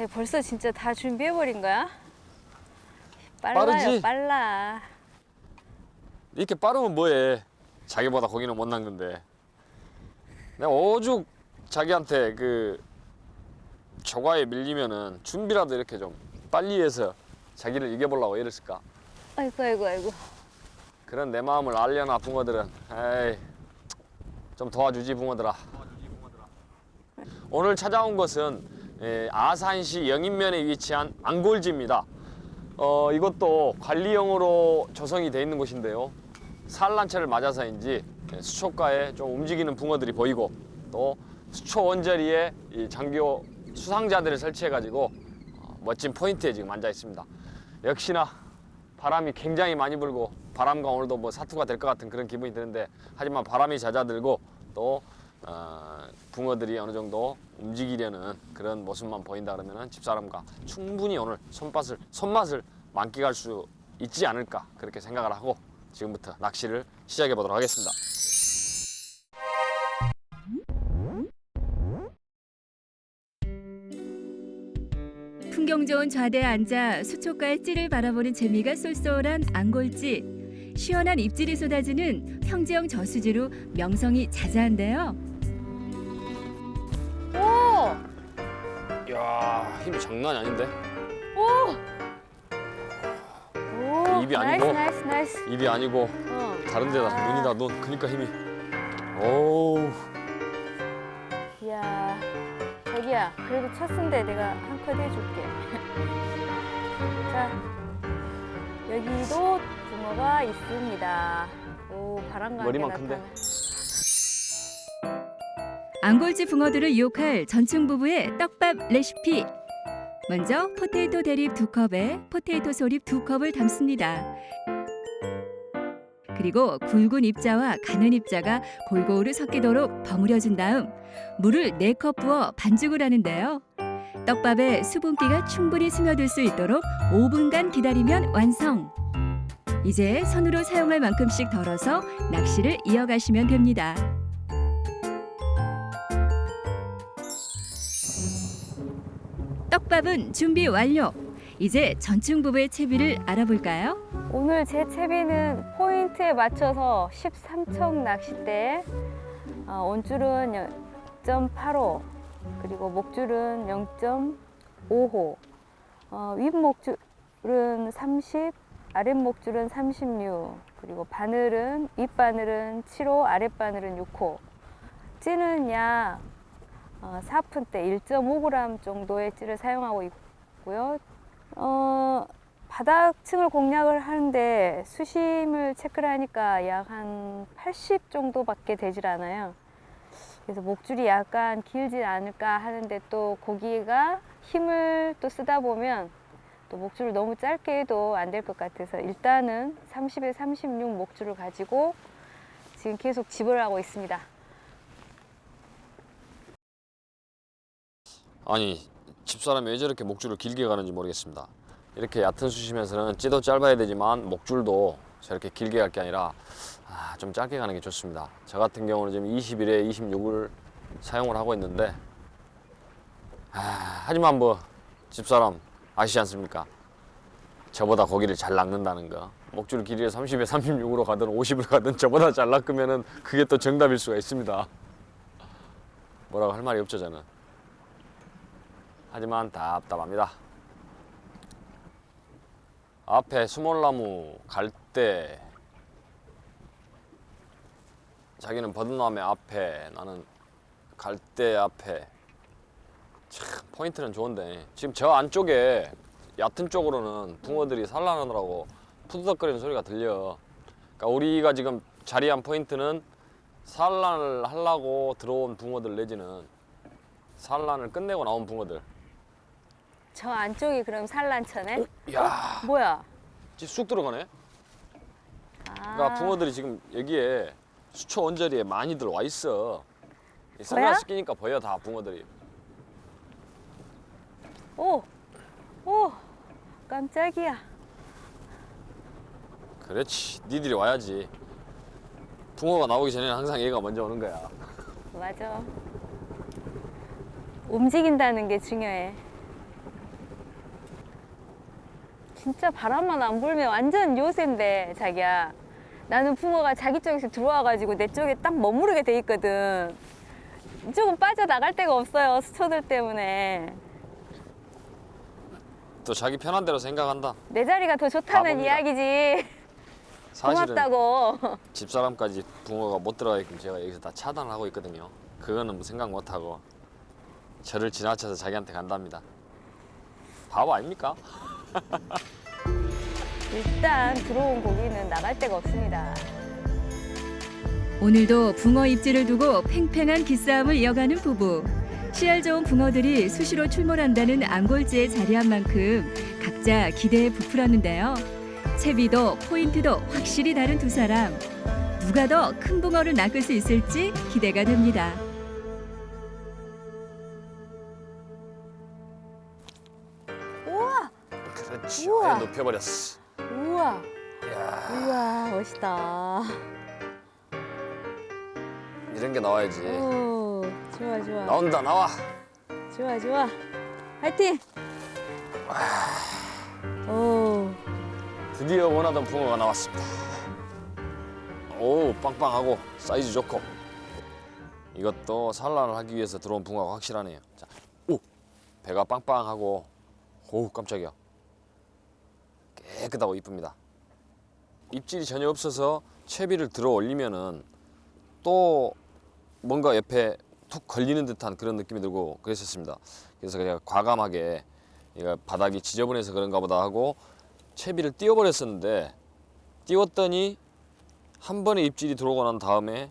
자, 벌써 진짜 다 준비해버린 거야? 빨라요, 빠르지? 빨라. 이렇게 빠르면 뭐해? 자기보다 고기는 못 낚는데. 내가 오죽 자기한테 그 조과에 밀리면은 준비라도 이렇게 좀 빨리 해서 자기를 이겨보려고 이랬을까? 아이고, 아이고, 아이고. 그런 내 마음을 알려나 붕어들은 에이 좀 도와주지 붕어들아 오늘 찾아온 것은 예, 아산시 영인면에 위치한 안골지입니다. 어, 이것도 관리용으로 조성이 되어 있는 곳인데요. 산란철을 맞아서인지 예, 수초가에 좀 움직이는 붕어들이 보이고 또 수초 원자리에 이 장교 수상자들을 설치해 가지고 어, 멋진 포인트에 지금 앉아 있습니다. 역시나 바람이 굉장히 많이 불고 바람과 오늘도 뭐 사투가 될 것 같은 그런 기분이 드는데 하지만 바람이 잦아들고 또 어, 붕어들이 어느 정도 움직이려는 그런 모습만 보인다 그러면은 집사람과 충분히 오늘 손맛을 손맛을 만끽할 수 있지 않을까 그렇게 생각을 하고 지금부터 낚시를 시작해 보도록 하겠습니다. 풍경 좋은 좌대에 앉아 수초가의 찌를 바라보는 재미가 쏠쏠한 안골지. 시원한 입질이 쏟아지는 평지형 저수지로 명성이 자자한데요. 야 힘이 장난이 아닌데 오! 오! 입이 나이스, 아니고. 나이스, 나이스. 입이 아니고 어. 다른 데다 눈이다 눈 그니까 힘이 오우 이야, 자기야, 그래도 쳤은데 내가 한 컷 해줄게. 자, 여기도 붕어가 있습니다. 오, 바람과 함께 머리만 큰데? 나타나. 안골지 붕어들을 유혹할 전충 부부의 떡밥 레시피. 먼저 포테이토 대립 두 컵에 포테이토 소립 두 컵을 담습니다. 그리고 굵은 입자와 가는 입자가 골고루 섞이도록 버무려준 다음 물을 네 컵 부어 반죽을 하는데요. 떡밥에 수분기가 충분히 스며들 수 있도록 5분간 기다리면 완성. 이제 손으로 사용할 만큼씩 덜어서 낚시를 이어가시면 됩니다. 떡밥은 준비 완료. 이제 전충 부부의 채비를 알아볼까요? 오늘 제 채비는 포인트에 맞춰서 13척 낚싯대, 어, 온줄은 0.85, 그리고 목줄은 0.5호, 어, 윗 목줄은 30, 아랫 목줄은 36, 그리고 바늘은 윗 바늘은 7호, 아랫 바늘은 6호. 찌는 약 어, 4푼대 1.5g 정도의 찌를 사용하고 있고요. 어, 바닥층을 공략을 하는데 수심을 체크를 하니까 약 한 80 정도밖에 되질 않아요. 그래서 목줄이 약간 길지 않을까 하는데 또 고기가 힘을 또 쓰다 보면 또 목줄을 너무 짧게 해도 안 될 것 같아서 일단은 30에 36 목줄을 가지고 지금 계속 집을 하고 있습니다. 아니 집사람이 왜 저렇게 목줄을 길게 가는지 모르겠습니다. 이렇게 얕은 수심에서는 찌도 짧아야 되지만 목줄도 저렇게 길게 갈 게 아니라 아, 좀 짧게 가는 게 좋습니다. 저 같은 경우는 지금 21에 26을 사용을 하고 있는데 아, 하지만 뭐 집사람 아시지 않습니까? 저보다 고기를 잘 낚는다는 거. 목줄 길이에 30에 36으로 가든 50을 가든 저보다 잘 낚으면 은 그게 또 정답일 수가 있습니다. 뭐라고 할 말이 없죠 저는. 하지만 답답합니다. 앞에 수몰나무 갈대 자기는 버드나무 앞에 나는 갈대 앞에. 참 포인트는 좋은데. 지금 저 안쪽에 얕은 쪽으로는 붕어들이 산란하느라고 푸드덕거리는 소리가 들려. 그러니까 우리가 지금 자리한 포인트는 산란을 하려고 들어온 붕어들 내지는 산란을 끝내고 나온 붕어들 저 안쪽이 그럼 산란처네? 야 뭐야? 쑥 들어가네 아, 그러니까 붕어들이 지금 여기에 수초 원자리에 많이들 와 있어. 이 끼니까 보여 다 붕어들이. 오! 오! 깜짝이야. 그렇지. 니들이 와야지. 붕어가 나오기 전에는 항상 얘가 먼저 오는 거야. 맞아. 움직인다는 게 중요해. 진짜 바람만 안 불면 완전 요새인데 자기야. 나는 붕어가 자기 쪽에서 들어와가지고 내 쪽에 딱 머무르게 돼 있거든. 조금 빠져나갈 데가 없어요. 수초들 때문에. 또 자기 편한 대로 생각한다. 내 자리가 더 좋다는 바보입니다. 이야기지. 사실은 고맙다고. 집사람까지 붕어가 못 들어가게끔 제가 여기서 다 차단을 하고 있거든요. 그거는 뭐 생각 못 하고 저를 지나쳐서 자기한테 간답니다. 바보 아닙니까? 일단 들어온 고기는 나갈 데가 없습니다. 오늘도 붕어 입질을 두고 팽팽한 기싸움을 이어가는 부부. 씨알 좋은 붕어들이 수시로 출몰한다는 안골지에 자리한 만큼 각자 기대에 부풀었는데요. 채비도 포인트도 확실히 다른 두 사람. 누가 더 큰 붕어를 낚을 수 있을지 기대가 됩니다. 그렇지. 우와. 아예 높여버렸어. 우와, 이야, 우와, 멋있다. 이런 게 나와야지. 오, 좋아, 좋아. 나온다 나와. 좋아, 좋아. 화이팅! 오, 드디어 원하던 붕어가 나왔습니다. 오 빵빵하고 사이즈 좋고 이것도 산란을 하기 위해서 들어온 붕어가 확실하네요. 자, 오 배가 빵빵하고 오 깜짝이야 깨끗하고 이쁩니다. 입질이 전혀 없어서 채비를 들어 올리면은 또 뭔가 옆에 툭 걸리는 듯한 그런 느낌이 들고 그랬었습니다. 그래서 그냥 과감하게 바닥이 지저분해서 그런가 보다 하고 채비를 띄워버렸었는데 띄웠더니 한 번에 입질이 들어오고 난 다음에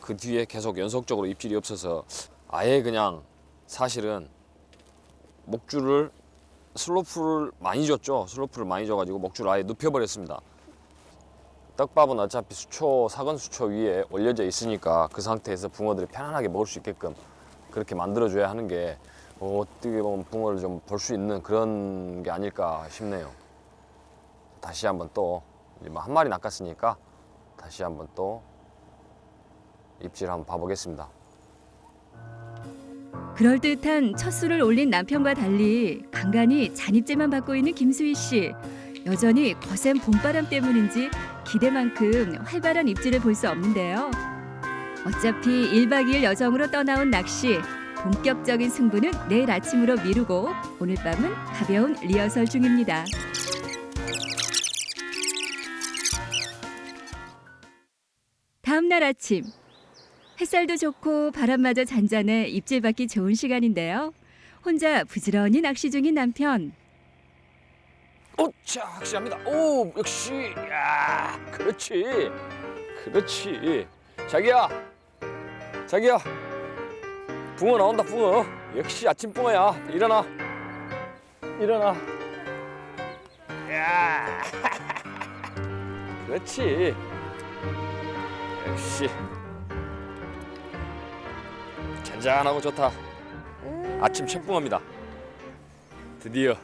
그 뒤에 계속 연속적으로 입질이 없어서 아예 그냥 사실은 목줄을 슬로프를 많이 줬죠. 슬로프를 많이 줘가지고 목줄을 아예 눕혀버렸습니다. 떡밥은 어차피 수초 사건 수초 위에 올려져 있으니까 그 상태에서 붕어들이 편안하게 먹을 수 있게끔 그렇게 만들어줘야 하는 게 어떻게 보면 붕어를 좀 볼 수 있는 그런 게 아닐까 싶네요. 다시 한번 또 이제 뭐한 마리 낚았으니까 다시 한번 또 입질 한번 봐보겠습니다. 그럴듯한 첫 수를 올린 남편과 달리 간간히 잔입제만 받고 있는 김수희 씨. 여전히 거센 봄바람 때문인지 기대만큼 활발한 입질을 볼수 없는데요. 어차피 1박 2일 여정으로 떠나온 낚시. 본격적인 승부는 내일 아침으로 미루고 오늘 밤은 가벼운 리허설 중입니다. 다음 날 아침 햇살도 좋고 바람마저 잔잔해 입질 받기 좋은 시간인데요. 혼자 부지런히 낚시 중인 남편. 오차 확실합니다. 오 역시 야 그렇지. 그렇지. 자기야 자기야. 붕어 나온다 붕어. 역시 아침 붕어야. 일어나. 일어나. 야. 그렇지. 역시 잔잔하고 좋다 아침 첫 붕어입니다 드디어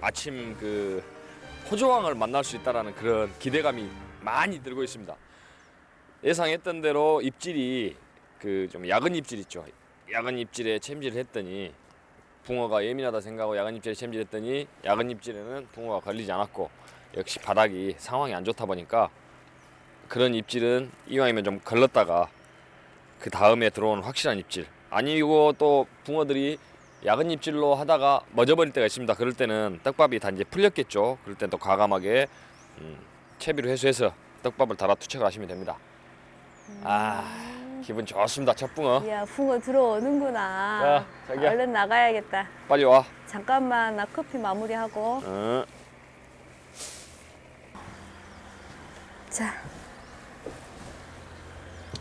아침 그 호조왕을 만날 수 있다라는 그런 기대감이 많이 들고 있습니다. 예상했던 대로 입질이 그 좀 야근 입질 있죠. 야근 입질에 챔질을 했더니 붕어가 예민하다 생각하고 야근 입질에 챔질했더니 야근 입질에는 붕어가 걸리지 않았고 역시 바닥이 상황이 안 좋다 보니까 그런 입질은 이왕이면 좀 걸렀다가 그 다음에 들어오는 확실한 입질 아니고 또 붕어들이 야근 입질로 하다가 멎어버릴 때가 있습니다. 그럴 때는 떡밥이 단지 풀렸겠죠. 그럴 땐 또 과감하게 음, 채비로 회수해서 떡밥을 달아 투척을 하시면 됩니다. 아 기분 좋습니다. 첫 붕어. 이야, 붕어 들어오는구나. 자, 자기야. 얼른 나가야겠다. 빨리 와. 잠깐만, 나 커피 마무리하고. 어. 자,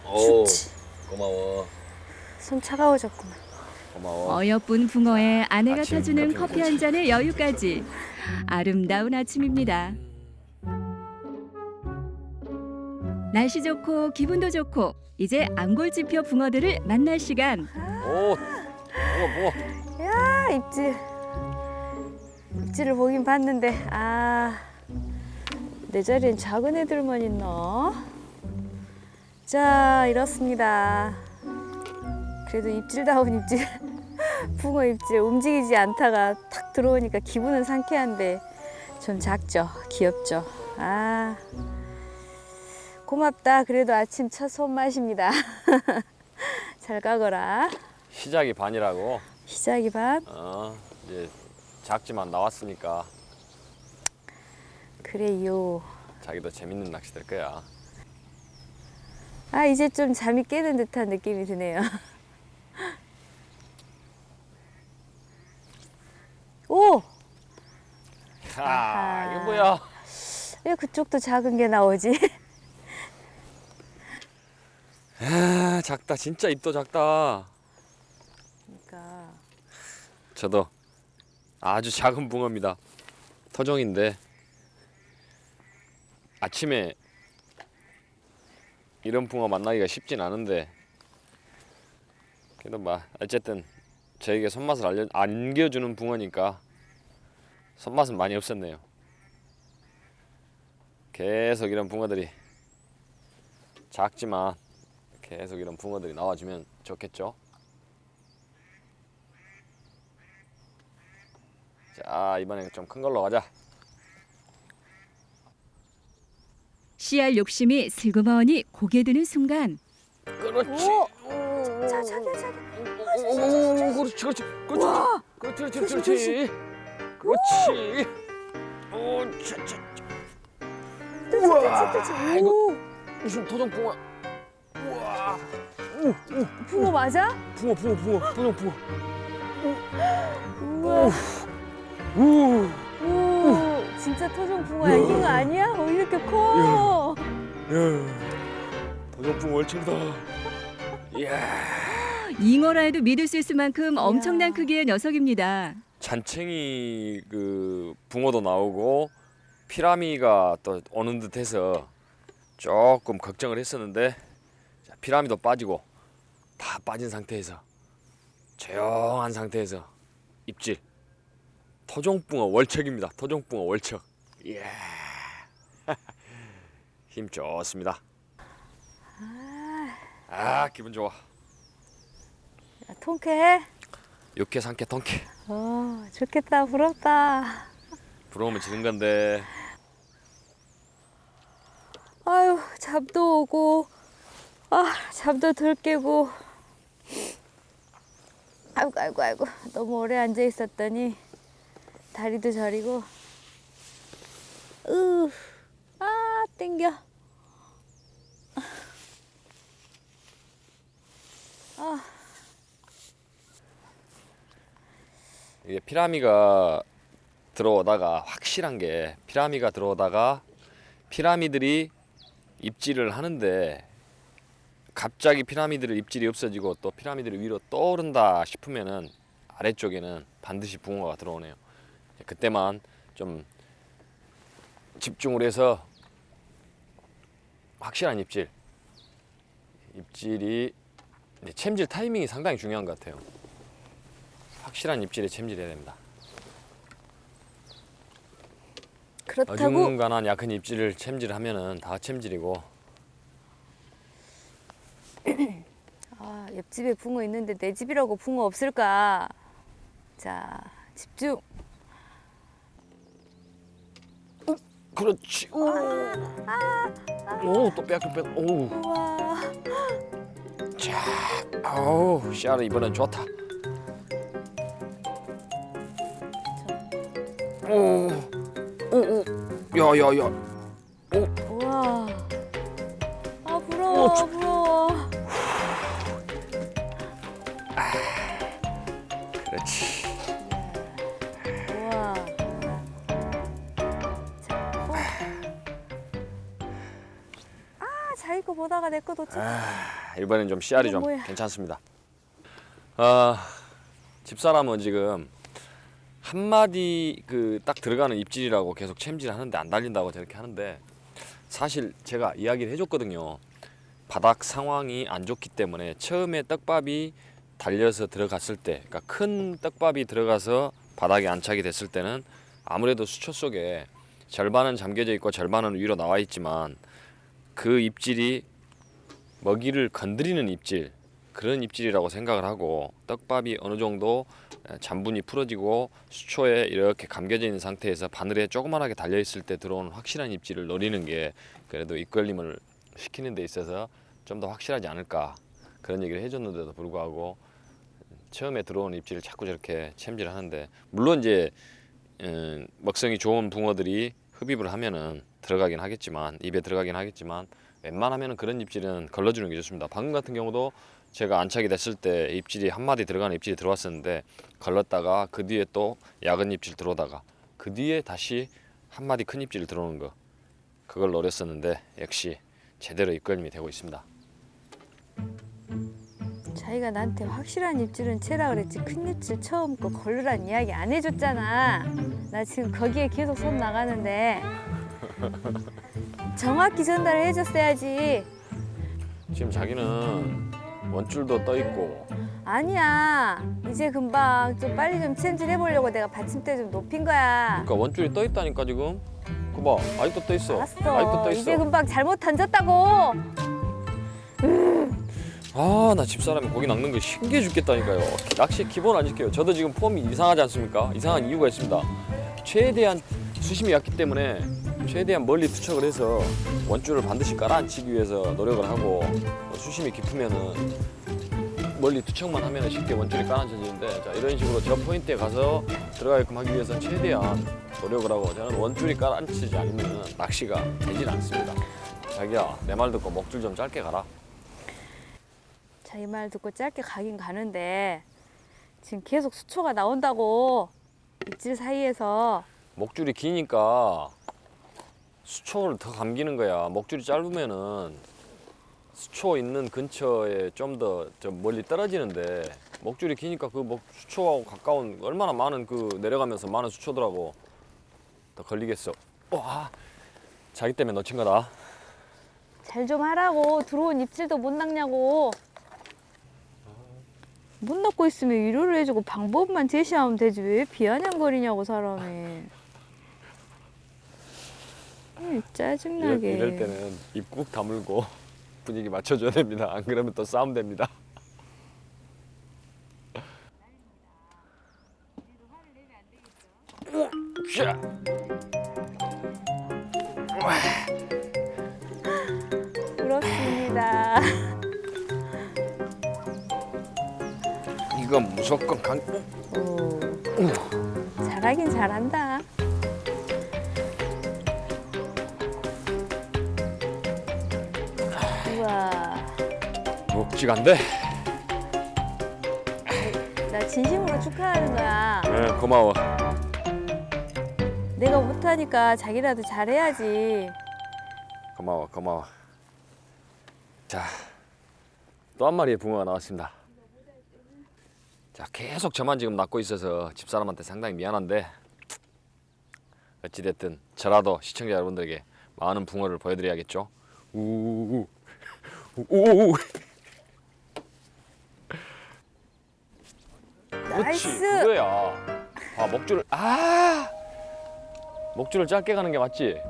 오, 춥지. 고마워. 손 차가워졌구만. 고마워. 어여쁜 붕어에 아내가 아침 타주는 커피 커피 한 잔의 여유까지 아름다운 아침입니다. 날씨 좋고 기분도 좋고 이제 안골지표 붕어들을 만날 시간. 오, 붕어. 아, 입질. 입질을 보긴 봤는데, 아, 내 자리엔 작은 애들만 있나? 자, 이렇습니다. 그래도 입질다운 입질, 붕어 입질, 움직이지 않다가 탁 들어오니까 기분은 상쾌한데, 좀 작죠? 귀엽죠? 아, 고맙다. 그래도 아침 첫 손맛입니다. 잘 가거라. 시작이 반이라고. 시작이 반. 어, 이제 작지만 나왔으니까 그래요. 자기도 재밌는 낚시 될 거야. 아, 이제 좀 잠이 깨는 듯한 느낌이 드네요. 오! 아, 아하. 이거 뭐야? 왜 그쪽도 작은 게 나오지? 아, 작다. 진짜 입도 작다. 그러니까 저도 아주 작은 붕어입니다. 터종인데 아침에 이런 붕어 만나기가 쉽진 않은데 그래도 뭐 어쨌든 저에게 손맛을 알려 안겨주는 붕어니까 손맛은 많이 없었네요. 계속 이런 붕어들이 작지만 계속 이런 붕어들이 나와주면 좋겠죠. 자 이번엔 좀큰 걸로 가자. 씨알 욕심이 슬그머니 고개 드는 순간 그렇지. 오! 자, 자기야, 자기야. 오, 그렇지, 그렇지, 그렇지, 그렇지, 그렇지, 그렇지, 그렇지. 오, 차, 차, 차. 우와, 이거 오! 무슨 토종 붕어? 우와, 붕어 맞아? 붕어, 붕어, 붕어, 토종 붕어. 우와. 우, 오, 진짜 토종 붕어야. 이거 아니야? 어, 이렇게 커. 야, 토종 붕어 월척이다. 이야. 잉어라 해도 믿을 수 있을 만큼 엄청난 크기의 녀석입니다. 잔챙이 그 붕어도 나오고 피라미가 또 오는 듯해서 조금 걱정을 했었는데 자, 피라미도 빠지고 다 빠진 상태에서 조용한 상태에서 입질 토종붕어 월척입니다. 토종붕어 월척. 이야. 힘 좋습니다. 아 기분 좋아. 야, 통쾌해? 육회 상쾌 통쾌. 어, 좋겠다. 부럽다. 부러우면 지는 건데 아유, 잡도 오고, 아, 잡도 덜 깨고. 아이고, 아이고, 아이고. 너무 오래 앉아 있었더니 다리도 저리고. 으, 아, 땡겨. 아, 이게 피라미가 들어오다가 확실한 게 피라미가 들어오다가 피라미들이 입질을 하는데 갑자기 피라미들 입질이 없어지고 또 피라미들이 위로 떠오른다 싶으면은 아래쪽에는 반드시 붕어가 들어오네요. 그때만 좀 집중을 해서 확실한 입질, 입질이 챔질 타이밍이 상당히 중요한 것 같아요. 확실한 입질에 챔질해야 됩니다. 그렇다고. 어중간한 약한 입질을 챔질하면은 다 챔질이고 아, 옆집에 붕어 있는데 내 집이라고 붕어 없을까? 자, 집중. 그렇지. 오, 또 빼앗겨 빼. 오, 우와. 자, 오, 샤르 이번엔 좋다. 오, 오, 오, 야 야 야. 보다가 내거 놓쳤다. 아, 이번엔 좀 씨알이 좀 뭐야? 괜찮습니다. 아, 집사람은 지금 한 마디 그 딱 들어가는 입질이라고 계속 챔질 하는데 안 달린다고 저렇게 하는데 사실 제가 이야기를 해줬거든요. 바닥 상황이 안 좋기 때문에 처음에 떡밥이 달려서 들어갔을 때, 그러니까 큰 떡밥이 들어가서 바닥에 안착이 됐을 때는 아무래도 수초 속에 절반은 잠겨져 있고 절반은 위로 나와 있지만 그 입질이 먹이를 건드리는 입질 그런 입질이라고 생각을 하고 떡밥이 어느 정도 잔분이 풀어지고 수초에 이렇게 감겨져 있는 상태에서 바늘에 조그만하게 달려 있을 때 들어오는 확실한 입질을 노리는 게 그래도 입걸림을 시키는 데 있어서 좀 더 확실하지 않을까 그런 얘기를 해줬는데도 불구하고 처음에 들어오는 입질을 자꾸 저렇게 챔질을 하는데 물론 이제 음, 먹성이 좋은 붕어들이 흡입을 하면은 들어가긴 하겠지만 입에 들어가긴 하겠지만 웬만하면은 그런 입질은 걸러주는 게 좋습니다. 방금 같은 경우도 제가 안착이 됐을 때 입질이 한 마디 들어가는 입질이 들어왔었는데 걸렀다가 그 뒤에 또 약은 입질 들어오다가 그 뒤에 다시 한 마디 큰 입질 들어오는 거 그걸 노렸었는데 역시 제대로 입걸림이 되고 있습니다. 자기가 나한테 확실한 입질은 채라 그랬지 큰 입질 처음 거 걸르란 이야기 안 해줬잖아. 나 지금 거기에 계속 손 나가는데 정확히 전달을 해줬어야지. 지금 자기는 원줄도 떠 있고 아니야. 이제 금방 좀 빨리 좀 챔질 해보려고 내가 받침대 좀 높인 거야. 그러니까 원줄이 떠 있다니까 지금 그봐 아직도 떠 있어 아직도 알았어. 떠 이제 있어 금방 잘못 던졌다고. 아 나 집사람이 고기 낚는 거 신기해 죽겠다니까요 낚시 기본 안 지켜요 저도 지금 폼이 이상하지 않습니까 이상한 이유가 있습니다 최대한 수심이 얕기 때문에 최대한 멀리 투척을 해서 원줄을 반드시 깔아앉히기 위해서 노력을 하고 어, 수심이 깊으면은 멀리 투척만 하면 쉽게 원줄이 깔아앉혀지는데 자 이런 식으로 저 포인트에 가서 들어가게끔 하기 위해서 최대한 노력을 하고 저는 원줄이 깔아앉히지 않으면 낚시가 되질 않습니다. 자기야 내 말 듣고 목줄 좀 짧게 가라. 자기 말 듣고 짧게 가긴 가는데 지금 계속 수초가 나온다고. 입질 사이에서. 목줄이 기니까 수초를 더 감기는 거야. 목줄이 짧으면은 수초 있는 근처에 좀더좀 멀리 떨어지는데 목줄이 기니까 그 목 수초하고 가까운 얼마나 많은 그 내려가면서 많은 수초들하고 더 걸리겠어. 와 자기 때문에 놓친 거다. 잘 좀 하라고 들어온 입질도 못 낚냐고 못 낚고 있으면 위로를 해주고 방법만 제시하면 되지 왜 비아냥거리냐고 사람이 음, 이럴, 짜증나게 이럴 때는 입 꾹 다물고 분위기 맞춰줘야 됩니다. 안 그러면 또 싸움 됩니다. 자. 부럽습니다 이건 무조건 강. 오, 잘하긴 잘한다 묵직한데? 나 진심으로 축하하는 거야 네, 고마워. 내가 못하니까 자기라도 잘해야지 고마워, 고마워. 자, 또 한 마리의 붕어가 나왔습니다. 자, 계속 저만 지금 낳고 있어서 집사람한테 상당히 미안한데 어찌됐든 저라도 시청자 여러분들에게 많은 붕어를 보여드려야겠죠. 우우우 우우우 그렇지 나이스 그거야. 아 목줄을 아 목줄을 짧게 가는 게 맞지?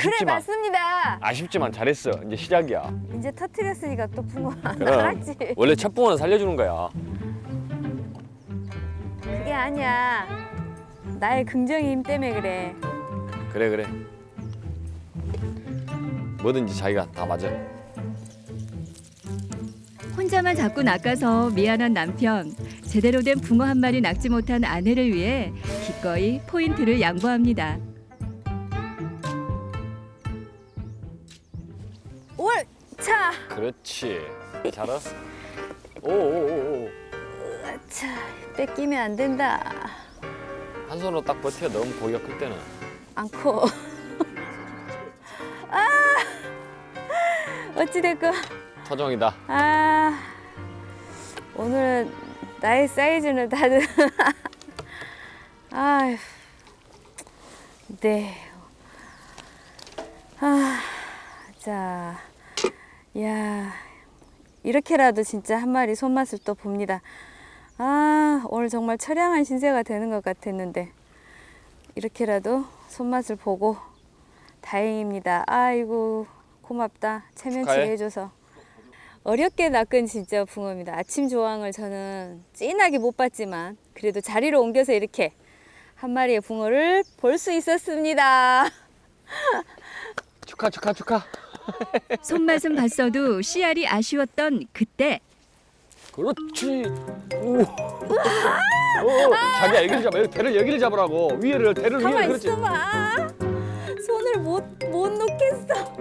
그래 아쉽지만 맞습니다 아쉽지만 잘했어. 이제 시작이야. 이제 터트렸으니까 또 붕어 그럼 나왔지 원래 첫 붕어는 살려주는 거야. 그게 아니야 나의 긍정의 힘 때문에 그래 그래 그래. 뭐든지 자기가 다 맞아. 혼자만 자꾸 낚아서 미안한 남편. 제대로 된 붕어 한 마리 낚지 못한 아내를 위해 기꺼이 포인트를 양보합니다. 옳차 그렇지. 잘했어. 오오오오. 차 뺏기면 안 된다 한 손으로 딱 버텨. 너무 고기가 클 때는. 않고 아 어찌됐건 터정이다. 아 오늘은 나의 사이즈는 다들 아휴 네. 아, 자, 야, 이렇게라도 진짜 한 마리 손맛을 또 봅니다. 아, 오늘 정말 처량한 신세가 되는 것 같았는데, 이렇게라도 손맛을 보고 다행입니다. 아이고, 고맙다. 체면치. 해줘서. 어렵게 낚은 진짜 붕어입니다. 아침 조항을 저는 진하게 못 봤지만 그래도 자리로 옮겨서 이렇게 한 마리의 붕어를 볼 수 있었습니다. 축하 축하 축하. 손맛은 봤어도 씨알이 아쉬웠던 그때 그렇지. 오. 오, 자기야 여기를 잡아. 여기 대를 여기를 잡으라고. 위에를 대를 위에 가만 그렇지. 있어봐. 손을 못 못 놓겠어.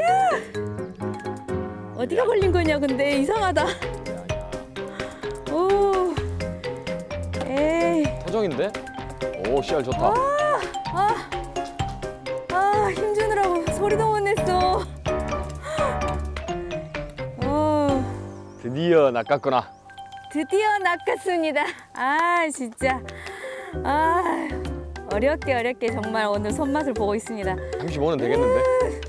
야, 어디가 걸린 거냐? 근데 이상하다. 오, 에이, 토종인데? 오 씨알 좋다. 아, 아 힘주느라고 소리도 못 냈어. 어, 드디어 낚았구나. 드디어 낚았습니다. 아 진짜, 아 어렵게 어렵게 정말 오늘 손맛을 보고 있습니다. 35는 되겠는데?